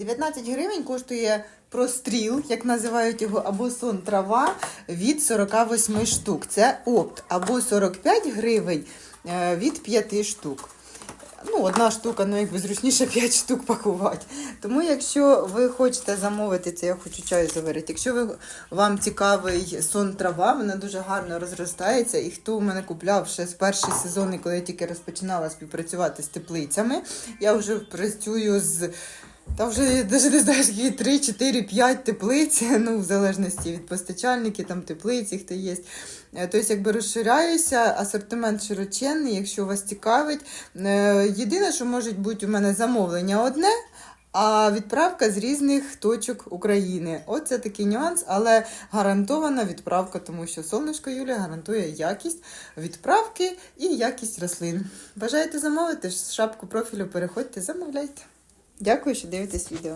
19 гривень коштує простріл, як називають його, або сон трава від 48 штук. Це опт, або 45 гривень е, від 5 штук. Ну, одна штука, ну якби зручніше 5 штук пакувати. Тому, якщо ви хочете замовити це, я хочу чаю заварити. Якщо ви, вам цікавий сон трава, вона дуже гарно розростається. І хто у мене купляв ще з перший сезон, коли я тільки розпочинала співпрацювати з теплицями, я вже працюю з. Та вже навіть не знаю, скільки 3, 4, 5 теплиць, ну, в залежності від постачальників, там теплиці, хто є. Тобто, якби розширяюся, асортимент широченний, якщо вас цікавить. Е, Єдине, що може бути у мене замовлення одне, а відправка з різних точок України. Оце такий нюанс, але гарантована відправка, тому що сонечко Юлія гарантує якість відправки і якість рослин. Бажаєте замовити шапку профілю, переходьте, замовляйте. Дякую, що дивитесь відео.